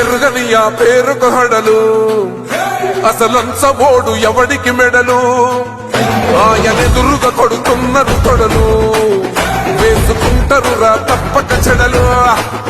మెరుగని ఆ పేరుకు హడలు. అసలంచబోడు ఎవడికి మెడలు? ఆయనెదురుగా కొడుతున్నది తొడలు. వేసుకుంటరురా తప్పక చెడలు.